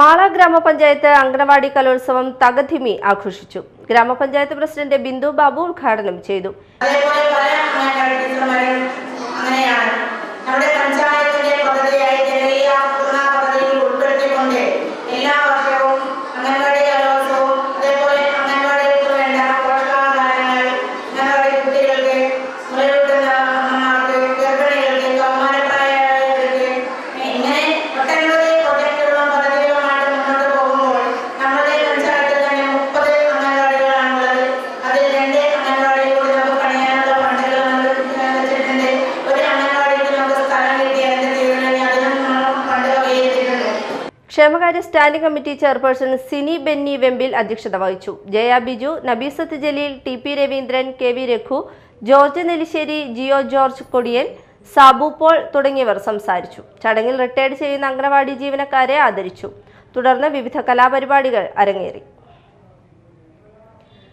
മാള ഗ്രാമപഞ്ചായത്ത് അങ്കണവാടി കലോത്സവം തകധിമി ആഘോഷിച്ചു. ഗ്രാമപഞ്ചായത്ത് പ്രസിഡന്റ് ബിന്ദു ബാബു ഉദ്ഘാടനം ചെയ്തു. എല്ലാ വർഷവും ക്ഷേമകാര്യ standing committee chairperson Sini Benny Vempil അധ്യക്ഷത വഹിച്ചു. Jaya Biju Nabeesath Jaleel T P Raveendran K V Raghu George Nellissery Jio George Kodiyan Sabu Paul തുടങ്ങിയവർ സംസാരിച്ചു. ചടങ്ങിൽ റിട്ടയർഡ് ചെയ്യുന്ന അംഗനവാടി ജീവനക്കാരെ ആദരിച്ചു. തുടർന്ന് വിവിധ കലാപരിപാടികൾ അരങ്ങേറി.